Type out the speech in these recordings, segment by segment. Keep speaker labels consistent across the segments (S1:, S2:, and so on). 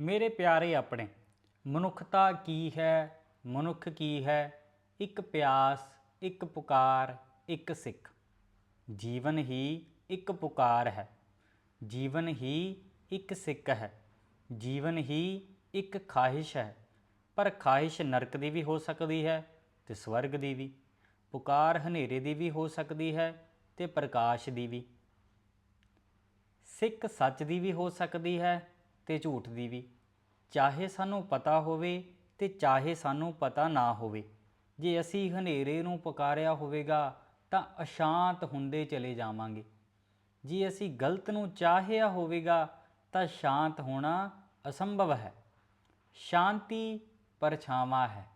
S1: ਮੇਰੇ ਪਿਆਰੇ ਆਪਣੇ, ਮਨੁੱਖਤਾ ਕੀ ਹੈ, ਮਨੁੱਖ ਕੀ ਹੈ? ਇੱਕ ਪਿਆਸ, ਇੱਕ ਪੁਕਾਰ, ਇੱਕ ਸਿੱਖ। ਜੀਵਨ ਹੀ ਇੱਕ ਪੁਕਾਰ ਹੈ। ਜੀਵਨ ਹੀ ਇੱਕ ਸਿੱਖ ਹੈ। ਜੀਵਨ ਹੀ ਇੱਕ ਖਾਹਿਸ਼ ਹੈ। ਪਰ ਖਾਹਿਸ਼ ਨਰਕ ਦੀ ਵੀ ਹੋ ਸਕਦੀ ਹੈ ਤੇ ਸਵਰਗ ਦੀ ਵੀ। ਪੁਕਾਰ ਹਨੇਰੇ ਦੀ ਵੀ ਹੋ ਸਕਦੀ ਹੈ ਤੇ ਪ੍ਰਕਾਸ਼ ਦੀ ਵੀ। ਸਿੱਖ ਸੱਚ ਦੀ ਵੀ ਹੋ ਸਕਦੀ ਹੈ ਤੇ ਝੂਠ ਦੀ ਵੀ। ਚਾਹੇ ਸਾਨੂੰ ਪਤਾ ਹੋਵੇ ਤੇ ਚਾਹੇ ਸਾਨੂੰ ਪਤਾ ਨਾ ਹੋਵੇ। ਜੇ ਅਸੀਂ ਹਨੇਰੇ ਨੂੰ ਪੁਕਾਰਿਆ ਹੋਵੇਗਾ ਤਾਂ ਅਸ਼ਾਂਤ ਹੁੰਦੇ ਚਲੇ ਜਾਵਾਂਗੇ। ਜੇ ਅਸੀਂ ਗਲਤ ਨੂੰ ਚਾਹਿਆ ਹੋਵੇਗਾ ਤਾਂ ਸ਼ਾਂਤ ਹੋਣਾ ਅਸੰਭਵ ਹੈ। ਸ਼ਾਂਤੀ ਪਰਛਾਵਾਂ ਹੈ।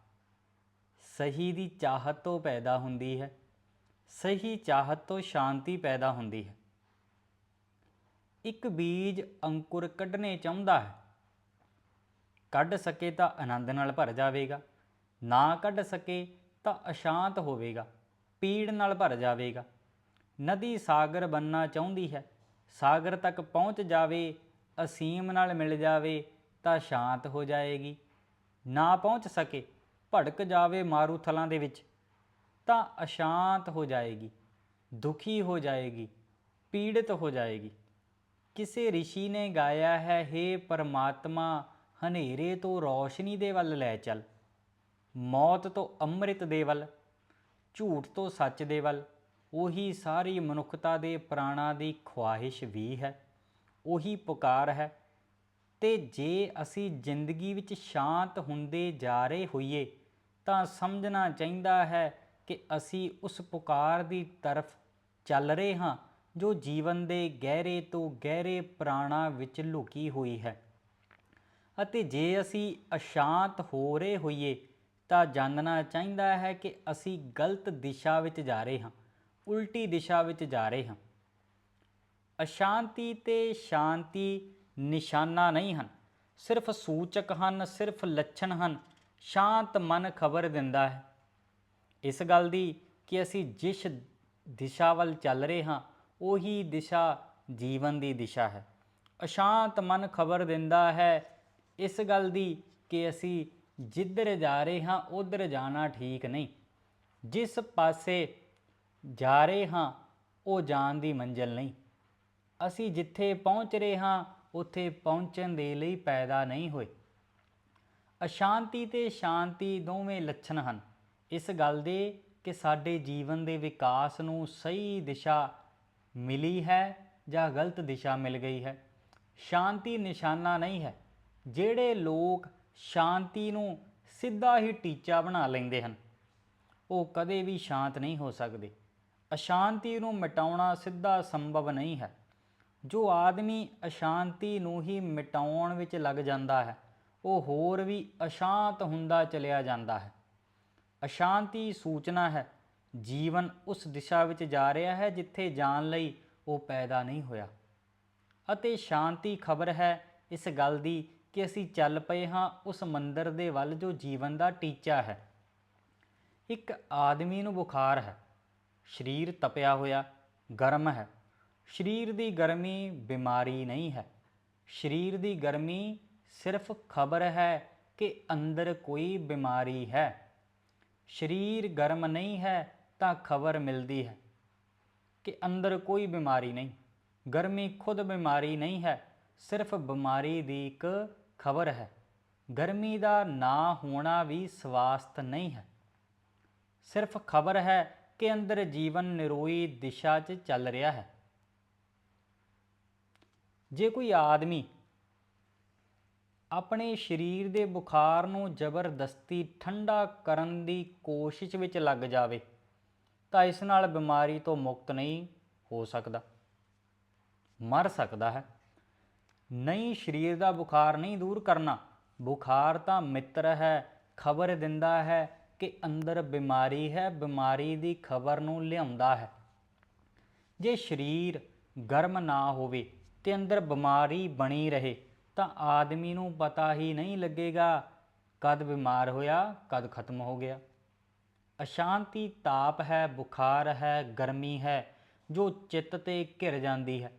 S1: ਸਹੀ ਦੀ ਚਾਹਤ ਤੋਂ ਪੈਦਾ ਹੁੰਦੀ ਹੈ। ਸਹੀ ਚਾਹਤ ਤੋਂ ਸ਼ਾਂਤੀ ਪੈਦਾ ਹੁੰਦੀ ਹੈ। ਇੱਕ ਬੀਜ ਅੰਕੁਰ ਕੱਢਣੇ ਚਾਹੁੰਦਾ ਹੈ। ਕੱਢ ਸਕੇ ਤਾਂ ਆਨੰਦ ਨਾਲ ਭਰ ਜਾਵੇਗਾ। ਨਾ ਕੱਢ ਸਕੇ ਤਾਂ ਅਸ਼ਾਂਤ ਹੋਵੇਗਾ। ਪੀੜ ਨਾਲ ਭਰ ਜਾਵੇਗਾ। ਨਦੀ ਸਾਗਰ ਬੰਨਣਾ ਚਾਹੁੰਦੀ ਹੈ। ਸਾਗਰ ਤੱਕ ਪਹੁੰਚ ਜਾਵੇ, ਅਸੀਮ ਨਾਲ ਮਿਲ ਜਾਵੇ ਤਾਂ ਸ਼ਾਂਤ ਹੋ ਜਾਏਗੀ। ਨਾ ਪਹੁੰਚ ਸਕੇ, ਭੜਕ ਜਾਵੇ ਮਾਰੂਥਲਾਂ ਦੇ ਵਿੱਚ ਤਾਂ ਅਸ਼ਾਂਤ ਹੋ ਜਾਏਗੀ। ਦੁਖੀ ਹੋ ਜਾਏਗੀ, ਪੀੜਿਤ ਹੋ ਜਾਏਗੀ। ਕਿਸੇ ઋષਿ ਨੇ ਗਾਇਆ ਹੈ हे ਪਰਮਾਤਮਾ ਹਨੇਰੇ ਤੋਂ ਰੌਸ਼ਨੀ ਦੇ ਵੱਲ ਲੈ ਚੱਲ ਮੌਤ ਤੋਂ ਅੰਮ੍ਰਿਤ ਦੇ ਵੱਲ ਝੂਠ ਤੋਂ ਸੱਚ ਦੇ ਵੱਲ ਉਹੀ ਸਾਰੀ ਮਨੁੱਖਤਾ ਦੇ ਪ੍ਰਾਣਾ ਦੀ ਖੁਆਇਸ਼ ਵੀ ਹੈ ਉਹੀ ਪੁਕਾਰ ਹੈ ਤੇ ਜੇ ਅਸੀਂ ਜ਼ਿੰਦਗੀ ਵਿੱਚ ਸ਼ਾਂਤ ਹੁੰਦੇ ਜਾ ਰਹੇ ਹੋਈਏ ਤਾਂ ਸਮਝਣਾ ਚਾਹੀਦਾ ਹੈ ਕਿ ਅਸੀਂ ਉਸ ਪੁਕਾਰ ਦੀ ਤਰਫ ਚੱਲ ਰਹੇ ਹਾਂ ਜੋ ਜੀਵਨ ਦੇ ਗਹਿਰੇ ਤੋਂ ਗਹਿਰੇ ਪ੍ਰਾਣਾ ਵਿੱਚ ਲੁਕੀ ਹੋਈ ਹੈ। ਅਤੇ ਜੇ ਅਸੀਂ ਅਸ਼ਾਂਤ ਹੋ ਰਹੇ ਹੋਈਏ, ਤਾਂ ਜਾਣਨਾ ਚਾਹੀਦਾ ਹੈ ਕਿ ਅਸੀਂ ਗਲਤ ਦਿਸ਼ਾ ਵਿੱਚ ਜਾ ਰਹੇ ਹਾਂ, ਉਲਟੀ ਦਿਸ਼ਾ ਵਿੱਚ ਜਾ ਰਹੇ ਹਾਂ। ਅਸ਼ਾਂਤੀ ਤੇ ਸ਼ਾਂਤੀ ਨਿਸ਼ਾਨਾ ਨਹੀਂ ਹਨ, ਸਿਰਫ ਸੂਚਕ ਹਨ, ਸਿਰਫ ਲੱਛਣ ਹਨ, ਸ਼ਾਂਤ ਮਨ ਖਬਰ ਦਿੰਦਾ ਹੈ। ਇਸ ਗੱਲ ਦੀ ਕਿ ਅਸੀਂ ਜਿਸ ਦਿਸ਼ਾ ਵੱਲ ਚੱਲ ਰਹੇ ਹਾਂ ਉਹੀ ਦਿਸ਼ਾ ਜੀਵਨ ਦੀ ਦਿਸ਼ਾ ਹੈ। ਅਸ਼ਾਂਤ ਮਨ ਖਬਰ ਦਿੰਦਾ ਹੈ, ਇਸ ਗੱਲ ਦੀ ਕਿ ਅਸੀਂ ਜਿੱਧਰ ਜਾ ਰਹੇ ਹਾਂ, ਉਧਰ ਜਾਣਾ ਠੀਕ ਨਹੀਂ। ਜਿਸ ਪਾਸੇ ਜਾ ਰਹੇ ਹਾਂ, ਉਹ ਜਾਣ ਦੀ ਮੰਜ਼ਿਲ ਨਹੀਂ। ਅਸੀਂ ਜਿੱਥੇ ਪਹੁੰਚ ਰਹੇ ਹਾਂ, ਉੱਥੇ ਪਹੁੰਚਣ ਦੇ ਲਈ ਪੈਦਾ ਨਹੀਂ ਹੋਏ। ਅਸ਼ਾਂਤੀ ਤੇ ਸ਼ਾਂਤੀ ਦੋਵੇਂ ਲੱਛਣ ਹਨ। ਇਸ ਗੱਲ ਦੇ ਕਿ ਸਾਡੇ ਜੀਵਨ ਦੇ ਵਿਕਾਸ ਨੂੰ ਸਹੀ ਦਿਸ਼ਾ ਮਿਲੀ ਹੈ ਜਾਂ ਗਲਤ ਦਿਸ਼ਾ ਮਿਲ ਗਈ ਹੈ। ਸ਼ਾਂਤੀ ਨਿਸ਼ਾਨਾ ਨਹੀਂ ਹੈ। ਜਿਹੜੇ ਲੋਕ ਸ਼ਾਂਤੀ ਨੂੰ ਸਿੱਧਾ ਹੀ ਟੀਚਾ ਬਣਾ ਲੈਂਦੇ ਹਨ, ਉਹ ਕਦੇ ਵੀ ਸ਼ਾਂਤ ਨਹੀਂ ਹੋ ਸਕਦੇ। ਅਸ਼ਾਂਤੀ ਨੂੰ ਮਿਟਾਉਣਾ ਸਿੱਧਾ ਸੰਭਵ ਨਹੀਂ ਹੈ। ਜੋ ਆਦਮੀ ਅਸ਼ਾਂਤੀ ਨੂੰ ਹੀ ਮਿਟਾਉਣ ਵਿੱਚ ਲੱਗ ਜਾਂਦਾ ਹੈ, ਉਹ ਹੋਰ ਵੀ ਅਸ਼ਾਂਤ ਹੁੰਦਾ ਚਲਿਆ ਜਾਂਦਾ ਹੈ। ਅਸ਼ਾਂਤੀ ਸੂਚਨਾ ਹੈ ਜੀਵਨ ਉਸ ਦਿਸ਼ਾ ਵਿੱਚ ਜਾ ਰਿਹਾ ਹੈ ਜਿੱਥੇ ਜਾਣ ਲਈ ਉਹ ਪੈਦਾ ਨਹੀਂ ਹੋਇਆ। ਅਤੇ ਸ਼ਾਂਤੀ ਖਬਰ ਹੈ ਇਸ ਗੱਲ ਦੀ ਕਿ ਅਸੀਂ ਚੱਲ ਪਏ ਹਾਂ ਉਸ ਮੰਦਰ ਦੇ ਵੱਲ ਜੋ ਜੀਵਨ ਦਾ ਟੀਚਾ ਹੈ। ਇੱਕ ਆਦਮੀ ਨੂੰ ਬੁਖਾਰ ਹੈ, ਸਰੀਰ ਤਪਿਆ ਹੋਇਆ, ਗਰਮ ਹੈ। ਸਰੀਰ ਦੀ ਗਰਮੀ ਬਿਮਾਰੀ ਨਹੀਂ ਹੈ। ਸਰੀਰ ਦੀ ਗਰਮੀ ਸਿਰਫ ਖਬਰ ਹੈ ਕਿ ਅੰਦਰ ਕੋਈ ਬਿਮਾਰੀ ਹੈ। ਸਰੀਰ ਗਰਮ ਨਹੀਂ ਹੈ ਤਾਂ ਖਬਰ ਮਿਲਦੀ ਹੈ ਕਿ ਅੰਦਰ ਕੋਈ ਬਿਮਾਰੀ ਨਹੀਂ। ਗਰਮੀ ਖੁਦ ਬਿਮਾਰੀ ਨਹੀਂ ਹੈ, ਸਿਰਫ ਬਿਮਾਰੀ ਦੀ ਇੱਕ ਖਬਰ ਹੈ। ਗਰਮੀ ਦਾ ਨਾ ਹੋਣਾ ਵੀ ਸਵਾਸਥ ਨਹੀਂ ਹੈ। ਸਿਰਫ ਖਬਰ ਹੈ ਕਿ ਅੰਦਰ ਜੀਵਨ ਨਿਰੋਈ ਦਿਸ਼ਾ 'ਚ ਚੱਲ ਰਿਹਾ ਹੈ। ਜੇ ਕੋਈ ਆਦਮੀ ਆਪਣੇ ਸਰੀਰ ਦੇ ਬੁਖਾਰ ਨੂੰ ਜ਼ਬਰਦਸਤੀ ਠੰਡਾ ਕਰਨ ਦੀ ਕੋਸ਼ਿਸ਼ ਵਿੱਚ ਲੱਗ ਜਾਵੇ ਤਾਂ ਇਸ ਨਾਲ ਬਿਮਾਰੀ ਤੋਂ ਮੁਕਤ ਨਹੀਂ ਹੋ ਸਕਦਾ। ਮਰ ਸਕਦਾ ਹੈ। ਨਹੀਂ, ਸਰੀਰ ਦਾ ਬੁਖਾਰ ਨਹੀਂ ਦੂਰ ਕਰਨਾ। ਬੁਖਾਰ ਤਾਂ ਮਿੱਤਰ ਹੈ, ਖਬਰ ਦਿੰਦਾ ਹੈ ਕਿ ਅੰਦਰ ਬਿਮਾਰੀ ਹੈ, ਬਿਮਾਰੀ ਦੀ ਖਬਰ ਨੂੰ ਲਿਆਉਂਦਾ ਹੈ। ਜੇ ਸਰੀਰ ਗਰਮ ਨਾ ਹੋਵੇ ਤੇ ਅੰਦਰ ਬਿਮਾਰੀ ਬਣੀ ਰਹੇ, ਤਾਂ ਆਦਮੀ ਨੂੰ ਪਤਾ ਹੀ ਨਹੀਂ ਲੱਗੇਗਾ ਕਦ ਬਿਮਾਰ ਹੋਇਆ, ਕਦ ਖਤਮ ਹੋ ਗਿਆ। ਅਸ਼ਾਂਤੀ ਤਾਪ ਹੈ, ਬੁਖਾਰ ਹੈ, ਗਰਮੀ ਹੈ, ਜੋ ਚਿੱਤ ਤੇ ਘਿਰ ਜਾਂਦੀ ਹੈ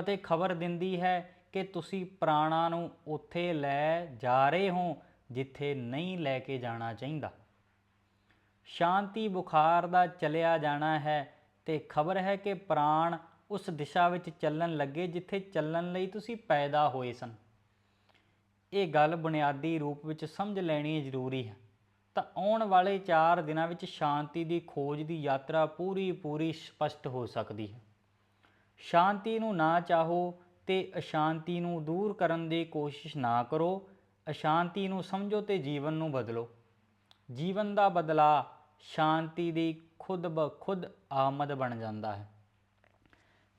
S1: ਅਤੇ ਖਬਰ ਦਿੰਦੀ ਹੈ ਕਿ ਤੁਸੀਂ ਪ੍ਰਾਣਾਂ ਨੂੰ ਉੱਥੇ ਲੈ ਜਾ ਰਹੇ ਹੋ, ਜਿੱਥੇ ਨਹੀਂ ਲੈ ਕੇ ਜਾਣਾ ਚਾਹੀਦਾ। ਸ਼ਾਂਤੀ ਬੁਖਾਰ ਦਾ ਚਲਿਆ ਜਾਣਾ ਹੈ ਤੇ ਖਬਰ ਹੈ ਕਿ ਪ੍ਰਾਣ ਉਸ ਦਿਸ਼ਾ ਵਿੱਚ ਚੱਲਣ ਲੱਗੇ, ਜਿੱਥੇ ਚੱਲਣ ਲਈ ਤੁਸੀਂ ਪੈਦਾ ਹੋਏ ਸਨ। ਇਹ ਗੱਲ ਬੁਨਿਆਦੀ ਰੂਪ ਵਿੱਚ ਸਮਝ ਲੈਣੀ ਜ਼ਰੂਰੀ ਹੈ। ਤਾਂ ਆਉਣ ਵਾਲੇ 4 ਦਿਨਾਂ ਵਿੱਚ ਸ਼ਾਂਤੀ ਦੀ ਖੋਜ ਦੀ ਯਾਤਰਾ ਪੂਰੀ ਪੂਰੀ ਸਪਸ਼ਟ ਹੋ ਸਕਦੀ ਹੈ। ਸ਼ਾਂਤੀ ਨੂੰ ਨਾ ਚਾਹੋ ਤੇ ਅਸ਼ਾਂਤੀ ਨੂੰ ਦੂਰ ਕਰਨ ਦੀ ਕੋਸ਼ਿਸ਼ ਨਾ ਕਰੋ। ਅਸ਼ਾਂਤੀ ਨੂੰ ਸਮਝੋ ਤੇ ਜੀਵਨ ਨੂੰ ਬਦਲੋ। ਜੀਵਨ ਦਾ ਬਦਲਾ ਸ਼ਾਂਤੀ ਦੀ ਖੁਦ ਬਖੁਦ ਆਮਦ ਬਣ ਜਾਂਦਾ ਹੈ।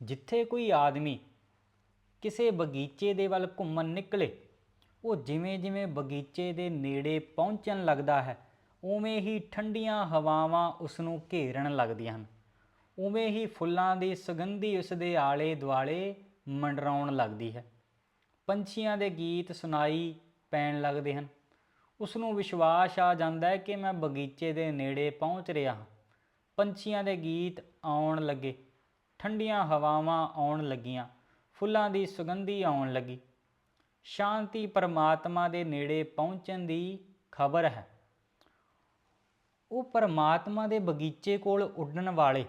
S1: ਜਿੱਥੇ ਕੋਈ ਆਦਮੀ ਕਿਸੇ ਬਗੀਚੇ ਦੇ ਵੱਲ ਘੁੰਮਣ ਨਿਕਲੇ ਉਹ ਜਿਵੇਂ ਜਿਵੇਂ ਬਗੀਚੇ ਦੇ ਨੇੜੇ ਪਹੁੰਚਣ ਲੱਗਦਾ ਹੈ, ਉਵੇਂ ਹੀ ਠੰਡੀਆਂ ਹਵਾਵਾਂ ਉਸ ਨੂੰ ਘੇਰਨ ਲੱਗਦੀਆਂ ਹਨ। ਉਵੇਂ ਹੀ ਫੁੱਲਾਂ ਦੀ ਸੁਗੰਧੀ ਉਸ ਦੇ ਆਲੇ ਦੁਆਲੇ ਮੰਡਰਾਉਣ ਲੱਗਦੀ ਹੈ। ਪੰਛੀਆਂ ਦੇ ਗੀਤ ਸੁਣਾਈ ਪੈਣ ਲੱਗਦੇ ਹਨ। ਉਸ ਨੂੰ ਵਿਸ਼ਵਾਸ ਆ ਜਾਂਦਾ ਹੈ ਕਿ ਮੈਂ ਬਗੀਚੇ ਦੇ ਨੇੜੇ ਪਹੁੰਚ ਰਿਹਾ ਹਾਂ। ਪੰਛੀਆਂ ਦੇ ਗੀਤ ਆਉਣ ਲੱਗੇ, ਠੰਡੀਆਂ ਹਵਾਵਾਂ ਆਉਣ ਲੱਗੀਆਂ, ਫੁੱਲਾਂ ਦੀ ਸੁਗੰਧੀ ਆਉਣ ਲੱਗੀ। ਸ਼ਾਂਤੀ ਪਰਮਾਤਮਾ ਦੇ ਨੇੜੇ ਪਹੁੰਚਣ ਦੀ ਖਬਰ ਹੈ। ਉਹ ਪਰਮਾਤਮਾ ਦੇ ਬਗੀਚੇ ਕੋਲ ਉੱਡਣ ਵਾਲੇ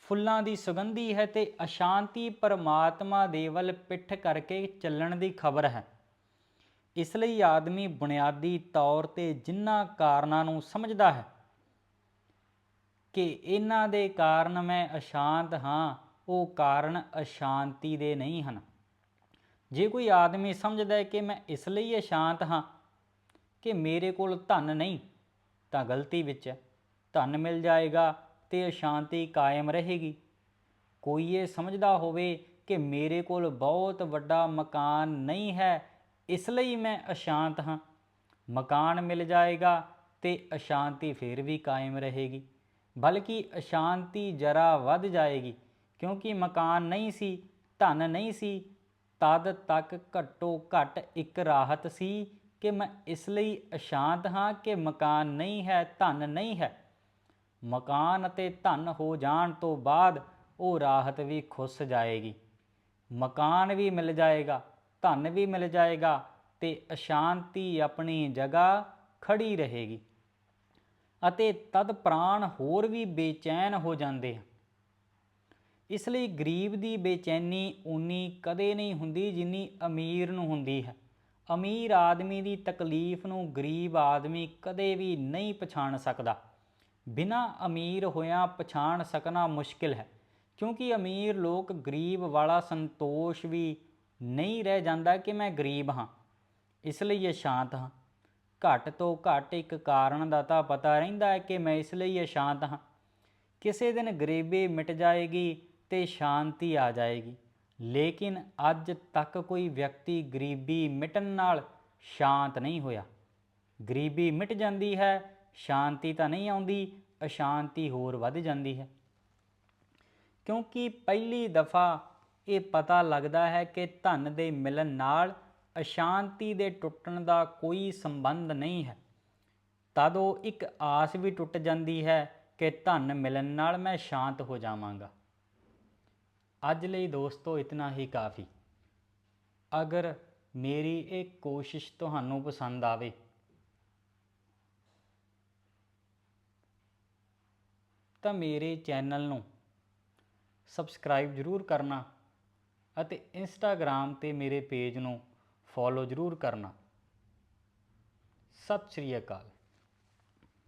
S1: ਫੁੱਲਾਂ ਦੀ ਸੁਗੰਧੀ ਹੈ ਤੇ ਅਸ਼ਾਂਤੀ ਪਰਮਾਤਮਾ ਦੇ ਵੱਲ ਪਿੱਠ ਕਰਕੇ ਚੱਲਣ ਦੀ ਖਬਰ ਹੈ। ਇਸ ਲਈ ਆਦਮੀ ਬੁਨਿਆਦੀ ਤੌਰ ਤੇ ਜਿਨ੍ਹਾਂ ਕਾਰਨਾਂ ਨੂੰ ਸਮਝਦਾ ਹੈ ਕਿ ਇਹਨਾਂ ਦੇ ਕਾਰਨ ਮੈਂ ਅਸ਼ਾਂਤ ਹਾਂ, ਉਹ ਕਾਰਨ ਅਸ਼ਾਂਤੀ ਦੇ ਨਹੀਂ ਹਨ। ਜੇ ਕੋਈ ਆਦਮੀ ਸਮਝਦਾ ਹੈ ਕਿ ਮੈਂ ਇਸ ਲਈ ਅਸ਼ਾਂਤ ਹਾਂ ਕਿ ਮੇਰੇ ਕੋਲ ਧਨ ਨਹੀਂ, ਤਾਂ ਗਲਤੀ ਵਿੱਚ ਹੈ ਧਨ ਮਿਲ ਜਾਏਗਾ ਤੇ ਅਸ਼ਾਂਤੀ ਕਾਇਮ ਰਹੇਗੀ। ਕੋਈ ਇਹ ਸਮਝਦਾ ਹੋਵੇ ਕਿ ਮੇਰੇ ਕੋਲ ਬਹੁਤ ਵੱਡਾ ਮਕਾਨ ਨਹੀਂ ਹੈ, ਇਸ ਲਈ ਮੈਂ ਅਸ਼ਾਂਤ ਹਾਂ। ਮਕਾਨ ਮਿਲ ਜਾਏਗਾ ਤੇ ਅਸ਼ਾਂਤੀ ਫਿਰ ਵੀ ਕਾਇਮ ਰਹੇਗੀ, ਬਲਕਿ ਅਸ਼ਾਂਤੀ ਜਰਾ ਵੱਧ ਜਾਏਗੀ, ਕਿਉਂਕਿ ਮਕਾਨ ਨਹੀਂ ਸੀ, ਧਨ ਨਹੀਂ ਸੀ ਤਦ ਤੱਕ ਘੱਟੋ ਘੱਟ ਇੱਕ ਰਾਹਤ ਸੀ ਕਿ ਮੈਂ ਇਸ ਲਈ ਅਸ਼ਾਂਤ ਹਾਂ ਕਿ ਮਕਾਨ ਨਹੀਂ ਹੈ, ਧਨ ਨਹੀਂ ਹੈ। ਮਕਾਨ ਅਤੇ ਧਨ ਹੋ ਜਾਣ ਤੋਂ ਬਾਅਦ ਉਹ ਰਾਹਤ ਵੀ ਖੁੱਸ ਜਾਏਗੀ। ਮਕਾਨ ਵੀ ਮਿਲ ਜਾਏਗਾ, ਧਨ ਵੀ ਮਿਲ ਜਾਏਗਾ ਤੇ ਅਸ਼ਾਂਤੀ ਆਪਣੀ ਜਗ੍ਹਾ ਖੜੀ ਰਹੇਗੀ। ਅਤੇ ਤਦ ਪ੍ਰਾਣ ਹੋਰ ਵੀ ਬੇਚੈਨ ਹੋ ਜਾਂਦੇ ਹਨ। ਇਸ ਲਈ ਗਰੀਬ ਦੀ ਬੇਚੈਨੀ ਉਨੀ ਕਦੇ ਨਹੀਂ ਹੁੰਦੀ ਜਿੰਨੀ ਅਮੀਰ ਨੂੰ ਹੁੰਦੀ ਹੈ। ਅਮੀਰ ਆਦਮੀ ਦੀ ਤਕਲੀਫ ਨੂੰ ਗਰੀਬ ਆਦਮੀ ਕਦੇ ਵੀ ਨਹੀਂ ਪਛਾਣ ਸਕਦਾ। ਬਿਨਾ ਅਮੀਰ ਹੋਇਆ ਪਛਾਣ ਸਕਣਾ ਮੁਸ਼ਕਿਲ ਹੈ, ਕਿਉਂਕਿ ਅਮੀਰ ਲੋਕ ਗਰੀਬ ਵਾਲਾ ਸੰਤੋਸ਼ ਵੀ ਨਹੀਂ ਰਹਿ ਜਾਂਦਾ ਕਿ ਮੈਂ ਗਰੀਬ ਹਾਂ। ਇਸ ਲਈ ਇਹ ਸ਼ਾਂਤ ਹਾਂ। ਘੱਟ ਤੋਂ ਘੱਟ ਇੱਕ ਕਾਰਨ ਦਾ ਤਾਂ ਪਤਾ ਰਹਿੰਦਾ ਹੈ ਕਿ ਮੈਂ ਇਸ ਲਈ ਇਹ ਸ਼ਾਂਤ ਹਾਂ। ਕਿਸੇ ਦਿਨ ਗਰੀਬੀ ਮਿਟ ਜਾਏਗੀ ਤੇ ਸ਼ਾਂਤੀ ਆ ਜਾਏਗੀ। ਲੇਕਿਨ ਅੱਜ ਤੱਕ ਕੋਈ ਵਿਅਕਤੀ ਗਰੀਬੀ ਮਿਟਣ ਨਾਲ ਸ਼ਾਂਤ ਨਹੀਂ ਹੋਇਆ। ਗਰੀਬੀ ਮਿਟ ਜਾਂਦੀ ਹੈ, ਸ਼ਾਂਤੀ ਤਾਂ ਨਹੀਂ ਆਉਂਦੀ, ਅਸ਼ਾਂਤੀ ਹੋਰ ਵੱਧ ਜਾਂਦੀ ਹੈ। ਕਿਉਂਕਿ ਪਹਿਲੀ ਦਫਾ ਇਹ ਪਤਾ ਲੱਗਦਾ ਹੈ ਕਿ ਧਨ ਦੇ ਮਿਲਣ ਨਾਲ ਅਸ਼ਾਂਤੀ ਦੇ ਟੁੱਟਣ ਦਾ ਕੋਈ ਸੰਬੰਧ ਨਹੀਂ ਹੈ। ਤਦ ਉਹ ਇੱਕ ਆਸ ਵੀ ਟੁੱਟ ਜਾਂਦੀ ਹੈ ਕਿ ਧਨ ਮਿਲਣ ਨਾਲ ਮੈਂ ਸ਼ਾਂਤ ਹੋ ਜਾਵਾਂਗਾ। ਅੱਜ ਲਈ ਦੋਸਤੋ ਇਤਨਾ ਹੀ ਕਾਫੀ। ਅਗਰ ਮੇਰੀ ਇਹ ਕੋਸ਼ਿਸ਼ ਤੁਹਾਨੂੰ ਪਸੰਦ ਆਵੇ, ਤਾਂ ਮੇਰੇ ਚੈਨਲ ਨੂੰ ਸਬਸਕ੍ਰਾਈਬ ਜ਼ਰੂਰ ਕਰਨਾ ਅਤੇ ਇੰਸਟਾਗ੍ਰam ਤੇ ਮੇਰੇ ਪੇਜ ਨੂੰ ਫੋਲੋ ਜ਼ਰੂਰ ਕਰਨਾ। ਸਤਿ ਸ਼੍ਰੀ ਅਕਾਲ।